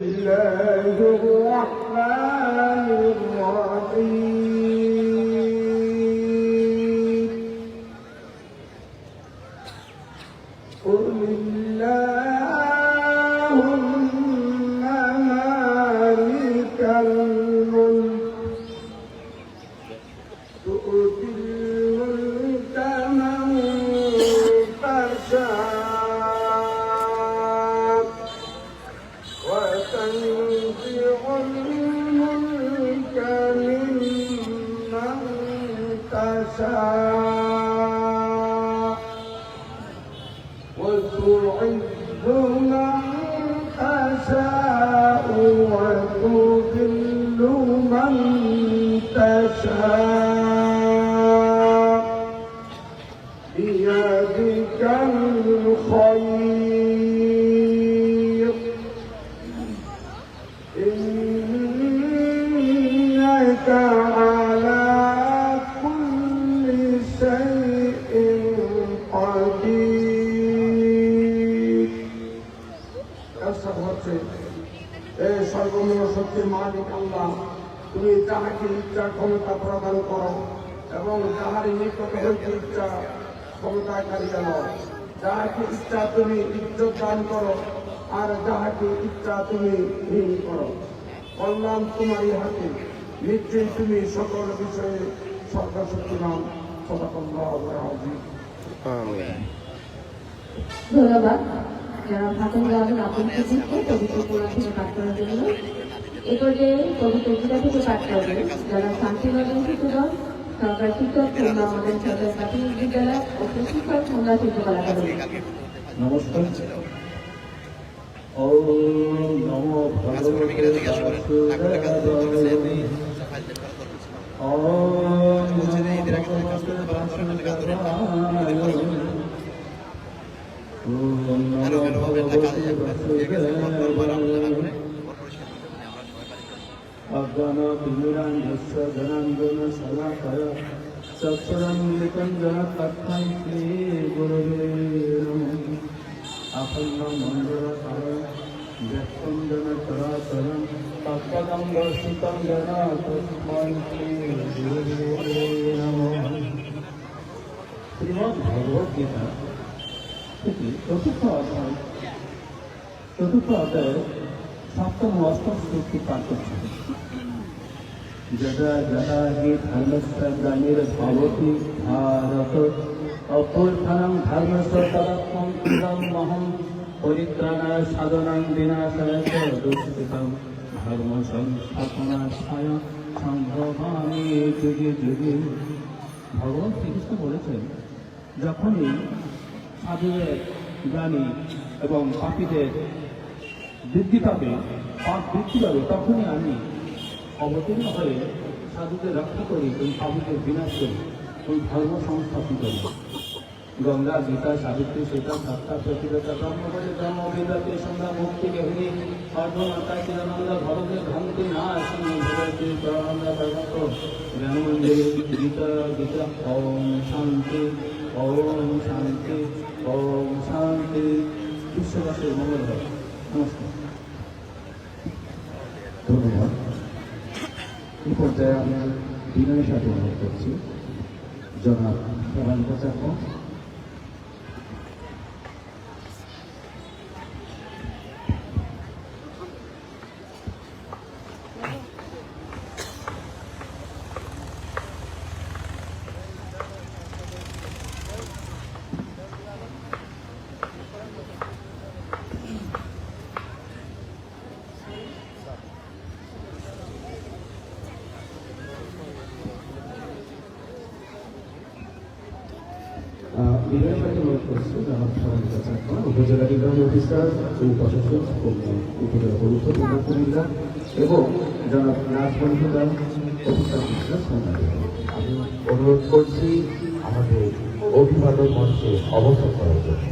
الله الرحمن الرحيم. تشاء. وتعز হচ্ছে এ সর্বময় শক্তির মালিক আল্লাহ। তুমি যাহাকে ইচ্ছা ক্ষমতা প্রদান করো এবং যাহার নিকট হইতে ইচ্ছা ক্ষমতাকারী জানো যাহাকে ইচ্ছা তুমি ইজ্জত দান করো আর যাহাকে ইচ্ছা তুমি হীন করো। কল্যাণ তোমারই হাতে নিশ্চয়ই তুমি সকল বিষয়ে সর্বশক্তিমান। সদাকল্লাহ ধন্যবাদ। যারা ভাষণ গাবেন আপনাকে দিচ্ছে পবিত্র কোরআন থেকে পাঠ করার জন্য এ পর্যায়ে পবিত্র গীতা থেকে পাঠ করবেন যারা শান্তিনগর শিশুগণ সরকার শিক্ষক কিংবা আমাদের সরকার প্রাথমিক বিদ্যালয় ও প্রশিক্ষক সংজ্ঞা শিল্পকলা করবেন নমস্কার। ওম নমো ভগবতে বাসুদেবায় ওম নমো ভগবতে বাসুদেবায় ওম নমো ভগবতে বাসুদেবায় অজ্ঞান তিমিরাঞ্জস্য জনাঞ্জন শলাকয় চক্ষুরঞ্জিতং জনকথাং শ্রী গুরুবে নমঃ আপন্ন মন্দিরকার ব্যক্তং জন চরাচরং তৎপদং দর্শিতং জন তস্মৈ শ্রী গুরুবে নমঃ শ্রীমদ্ ভগবদ গীতা থেকে চতুর্থ অধ্যায় চতুর্থ অধ্যায়ে সপ্তম অষ্টম শ্লোকটি পাঠ করছি যদা যদা হি ধর্মস্য গ্লানির্ভবতি ভারত অভ্যুত্থাनं ধর্মস্য তদত্মং কৃতং মহং পরিত্রাণায় সাধনাং বিনাশায় চ দুষ্কৃতং ধর্ম যুগে যুগে ভগবান শ্রীকৃষ্ণ বলেছেন যখনই সাধুদের জ্ঞানী এবং পাপীদের বৃদ্ধি পাবে, পাপ বৃদ্ধি পাবে, তখনই আমি অবতীর্ণ হয়ে সাধুদের রক্ষা করি এবং পাপীদের বিনাশ করি, ওই ধর্ম সংস্থাপন করি। গঙ্গা, গীতা, সাবিত্রী, সীতা সত্তা প্রতিবেতা ব্রহ্মবলী ব্রহ্ম বিদ্যাতে সন্ধ্যা, মুক্তি, গহিনী অর্ধমাতা চিরানন্দ ভরতে, ভ্রান্তি না আসেনি ভগবতী চরণানন্দ ভগবত জ্ঞানমঞ্জরি গীতা গীতা, ওম শান্তি ওম শান্তি। ওম শান্তি। বিশ্ববাসীর মঙ্গল হয় নমস্কার। ধন্যবাদ। এই পর্যায়ে আমি বিনয়ের সাথে অনুরোধ করছি। জনাব প্রধান চাকমা বিনয়ের অনুরোধ করছি প্রধান চাকমা উপজেলা নির্বাহী অফিসার ও প্রশাসক উপজেলা গুরুত্বপূর্ণ কুমিল্লা এবং অফিসার আমি অনুরোধ করছি আমাদের অভিভাবক মঞ্চে অবস্থান করার জন্য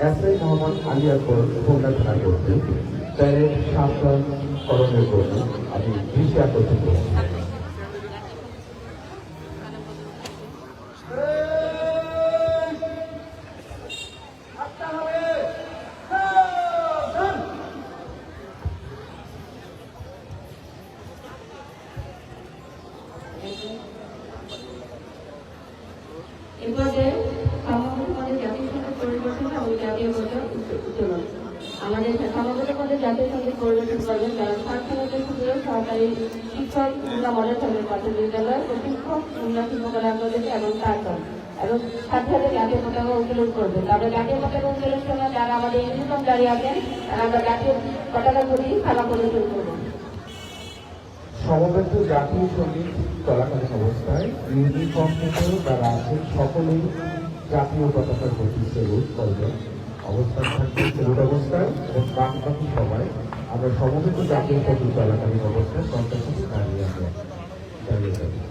এসআই মোহাম্মদ আলী আকবর খুলনা থানা কর্তৃক প্যারেড সাবধান করণের জন্য আমি দৃষ্টি আকর্ষণ মডেল সরকারি বিদ্যালয় প্রশিক্ষক উন্নয়ন শিল্পকলা প্রজেক্ট এবং তার দল এবং সাথে সাথে জাতীয় পতাকা উত্তোলন করবে। তারপরে জাতীয় পতাকা উত্তোলনের সময় যারা আমাদের ইউনিফর্ম দাঁড়িয়ে আছেন তারা আমরা জাতীয় পতাকা ধরি খেলা প্রদর্শন করব সমবেত জাতীয় সংগীত চলাকালীন অবস্থায় ইউনিফর্ম থেকে যারা আছেন সকলেই জাতীয় পতাকার প্রতি সেলুট করবেন অবস্থান থাকবে সেলুট অবস্থায় এবং বাকি সবাই আমরা সমবেত জাতীয় সংগীত চলাকালীন অবস্থায় সন্তান সাথে দাঁড়িয়ে আমরা দাঁড়িয়ে যাব আমি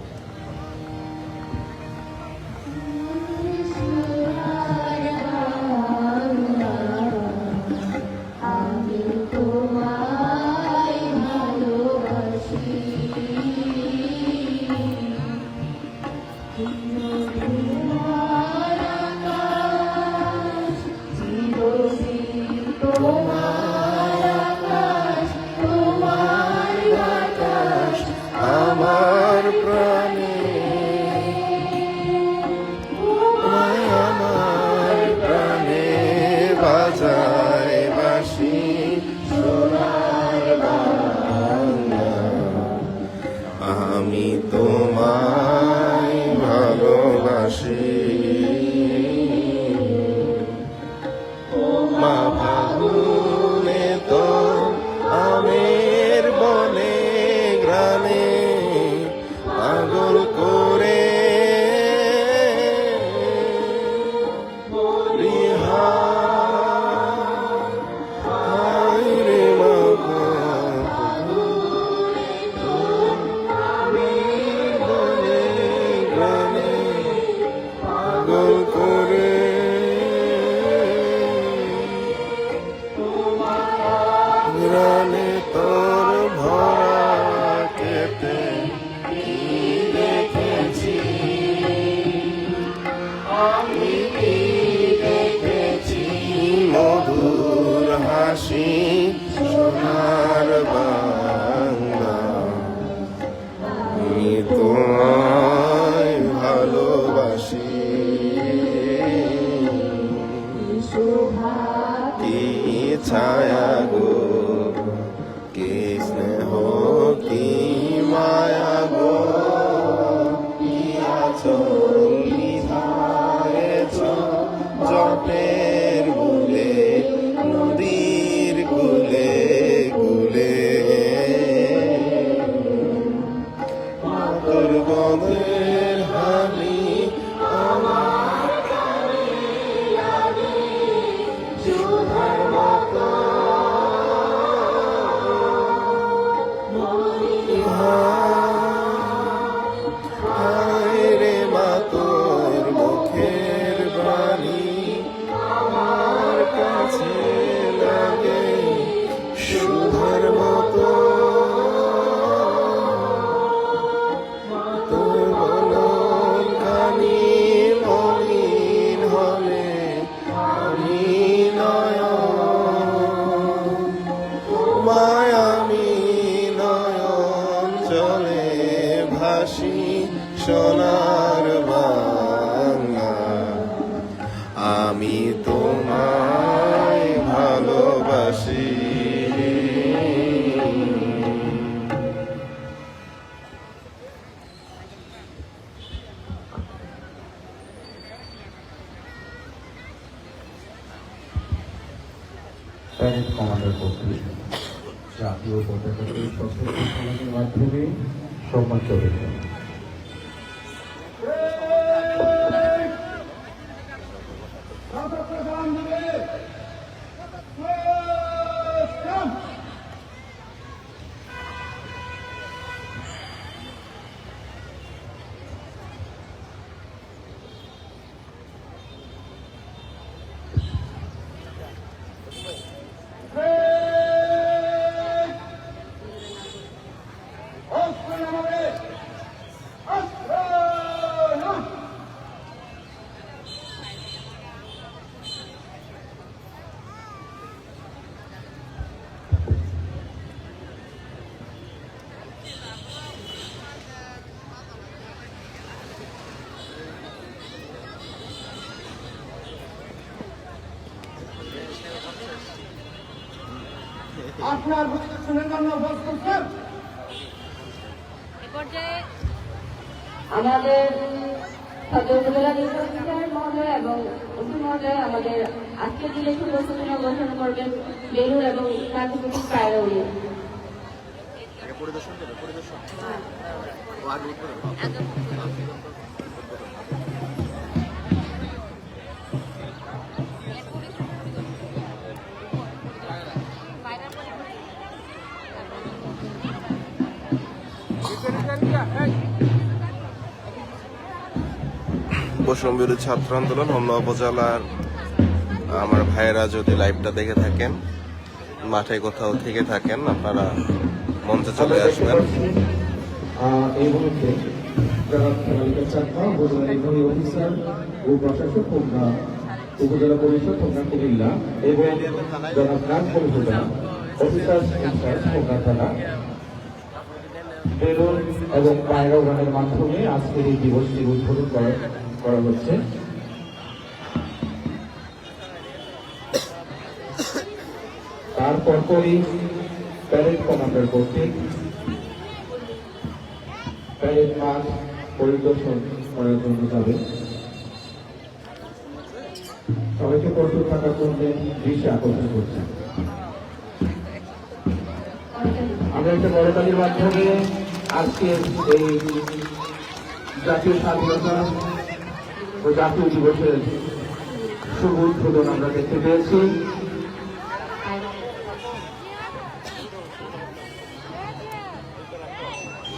প্যারেড কমান্ডার কর্তৃক জাতীয় পতাকা মাধ্যমে সম্মান চলেছে আপনার পরিদর্শনের জন্য প্রস্তুত স্যার আমাদের সদর উপজেলা নির্বাচন মহোদয় এবং মহোদয় আমাদের আজকের দিনে শুভ সূচনা ঘোষণা করবেন বেলুর এবং কায়রৌলি বৈষম্য বিরোধী ছাত্র আন্দোলন হোমনা উপজেলার, আমার ভাইয়েরা যদি লাইভটা দেখে থাকেন, মাঠে কোথাও থেকে থাকেন, আপনারা মঞ্চে চলে আসবেন। উপজেলা পরিষদ বেলুন এবং পায়রা মাধ্যমে আজকের এই দিবসটি উদ্বোধন করা হচ্ছে। তারপর পরই প্যারেড কমান্ডার কর্তৃক প্যারেড মাঠ পরিদর্শন করার জন্য যাবে। সবাইকে প্রস্তুত থাকার জন্য দৃশ্যে আকর্ষণ করছে। আমরা একটা বড়তালির মাধ্যমে আজকের এই জাতীয় স্বাধীনতা ও জাতীয় দিবসের শুভ উদ্বোধন আমরা দেখতে পেয়েছি।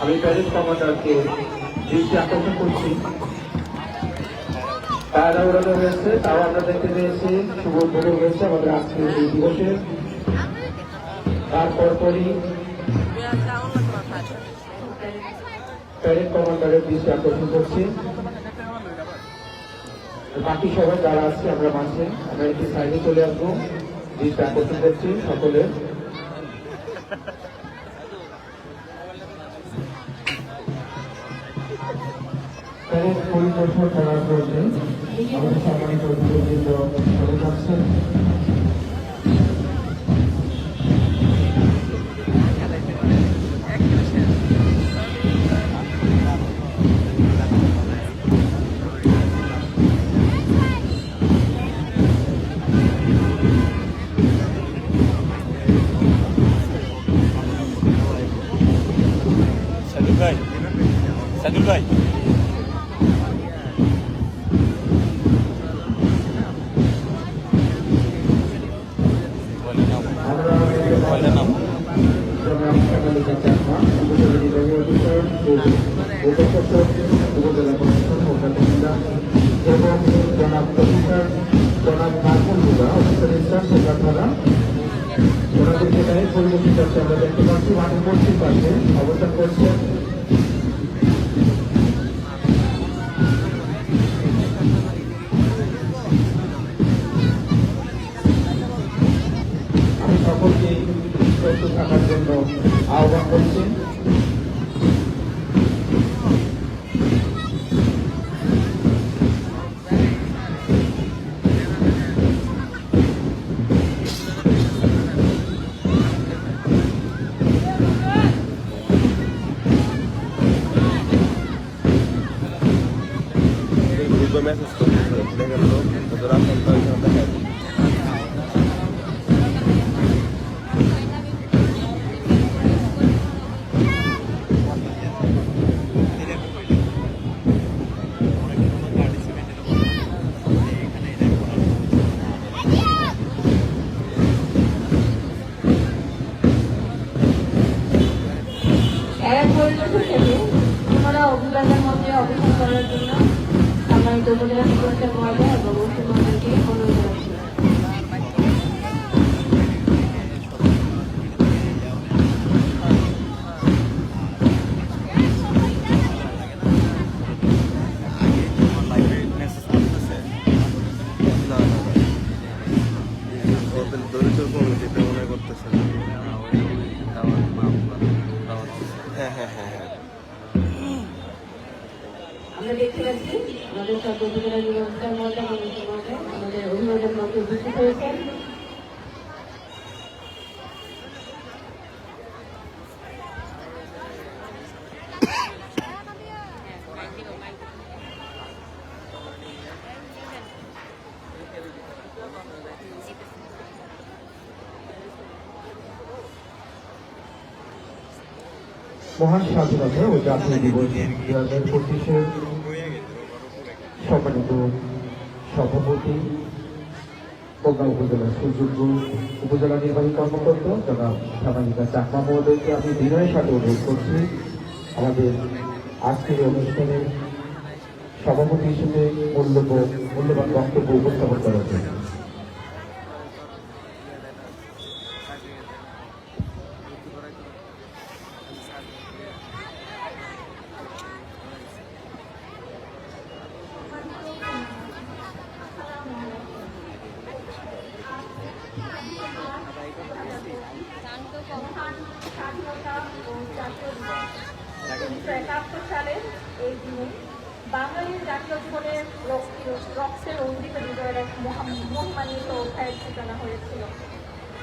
আমি প্যারেড কমান্ডারকে দৃষ্টি আকর্ষণ করছি। তারা উড়ানো হয়েছে, তাও আমরা দেখতে পেয়েছি। শুভ উদ্বোধন হয়েছে আমাদের আজকের এই দিবসে। তারপর প্যারেড কমান্ডারের দৃষ্টি আকর্ষণ করছি। বাকি সবাই যারা আছে, আমরা মাঝে, আমরা একটি সাইডে চলে আসব। দৃষ্টি আকর্ষণ করছি সকলের। প্যারেড পরিদর্শন করার জন্য আমাদের সম্মানিত অতিথিবৃন্দ চলে ও উপশাসক উপজেলা প্রশাসন মোকাবিলা এবং জনাব অফিসার জনাব নাজমুল হুদা অফিসার ইনচার্জ থানা ওনাদের সেখানে পরিবেশিত আছে আমরা দেখতে সকলকে থাকার জন্য আহ্বান করছি। হ্যাঁ হ্যাঁ। আমরা দেখতে পাচ্ছি আমাদের সব এবং ওসি আমাদের অভিভাবক মধ্যে উপস্থিত হয়েছেন। মহান স্বাধীনতা ও জাতীয় দিবস দুই হাজার পঁচিশের সম্মানিত সভাপতি বগা উপজেলার সুযোগ্য উপজেলা নির্বাহী কর্মকর্তা, জনাব সামাজিকা চাকমা মহোদয়কে আমি বিনয়ের সাথে অনুরোধ করছি। আমাদের আজকের অনুষ্ঠানের সভাপতি হিসেবে মূল্যবান মূল্যবান বক্তব্য উপস্থাপন করার জন্য। উনিশশো একাত্তর সালের এই দিনে বাঙালির জাতীয় রক্ত- রক্তের অঙ্গিত বিজয়ের এক মহা- মহিমান্বিত অধ্যায়ের সূচনা হয়েছিল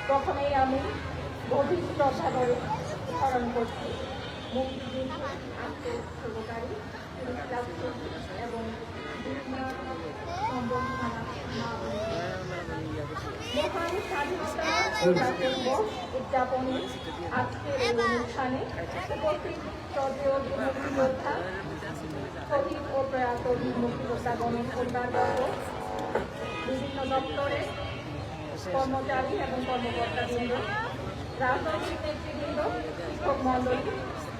প্রথমেই আমি গভীর শ্রদ্ধা স্মরণ করছি মুক্তিযুদ্ধ রাষ্ট্রপতি এবং আজকের অনুষ্ঠানে উপস্থিত শ্রদ্ধেয় মুক্তিযোদ্ধা শহীদ ও প্রয়াত মুক্তিযোদ্ধাগণের বিভিন্ন দপ্তরে কর্মচারী এবং কর্মকর্তাবৃন্দ রাজনৈতিক নেতৃবৃন্দ শিক্ষক মণ্ডলী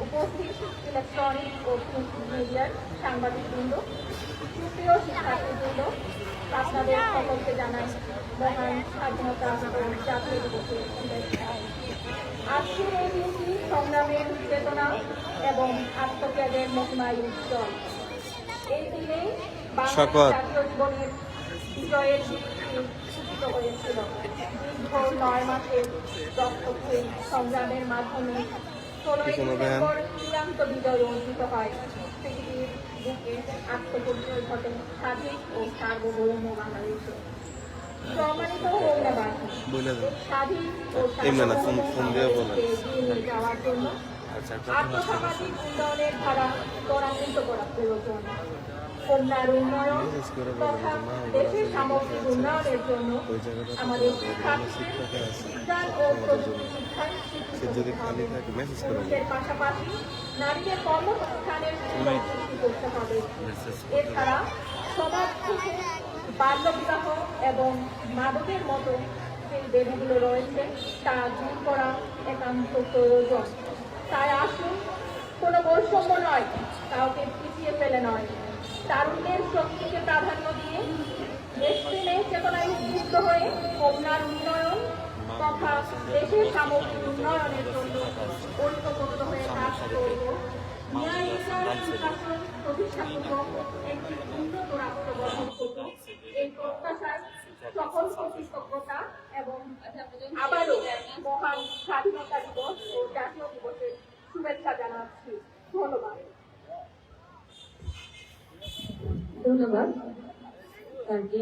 উপস্থিত ইলেকট্রনিক ও প্রিন্ট মিডিয়ার সাংবাদিকবৃন্দ সুপ্রিয় শিক্ষার্থীবৃন্দ আপনাদের সকলকে জানাই মহান স্বাধীনতা জাতীয় দিবসের আজকের এই দিনটি সংগ্রামের চেতনা এবং আত্মত্যাগের মহিমায় উজ্জ্বল। এই দিনে বাংলাদেশ জীবনের বিজয়ের সূচিত হয়েছিল। দীর্ঘ নয় মাসের রক্তক্ষয়ী সংগ্রামের মাধ্যমে ষোলোই। ডিসেম্বর চূড়ান্ত বিজয় অর্জিত হয়। পৃথিবীর বুকে আত্মপরিচয় ঘটে স্বাধীন ও সার্বভৌম বাংলাদেশে। সম্মানিত মহিলাবাসী বলে দেন স্বাধীন ও এমনি না, ফোন- ফোন দিয়ে বলেন। বাংলাদেশকে এগিয়ে নিয়ে যাওয়ার জন্য আর্থসামাজিক উন্নয়নের ধারা ত্বরান্বিত করা প্রয়োজন। কন্যার উন্নয়ন তথা দেশের সামগ্রিক উন্নয়নের জন্য আমাদের বিজ্ঞান ও প্রযুক্তি শিক্ষার সে যদি খালি থাকে মেসেজ করে পুরুষের পাশাপাশি নারীদের কর্মসংস্থানের সুযোগ করতে হবে? এছাড়া সমাজ থেকে বাল্যবিবাহ এবং মাদকের মতো যে দেবীগুলো রয়েছে তা দূর করা একান্ত প্রয়োজন। তাই আসুন কোনো বৈষম্য নয় কাউকে পিছিয়ে ফেলে নয়। তারুণ্যের শক্তিকে প্রাধান্য দিয়ে দেশপ্রেমের চেতনায় উদ্বুদ্ধ হয়ে কন্যার উন্নয়ন তথা দেশের সামগ্রিক উন্নয়নের জন্য ঐক্যবদ্ধ হয়ে কাজ করব। ন্যায় বিচার সুশাসন প্রতিষ্ঠাপূর্বক একটি উন্নত রাষ্ট্র গঠন করব। এই প্রত্যাশায় সকলকে কৃতজ্ঞতা এবং আবারও মহান স্বাধীনতা দিবস ও জাতীয় দিবসের শুভেচ্ছা জানাচ্ছি। ধন্যবাদ। ধন্যবাদ স্যারকে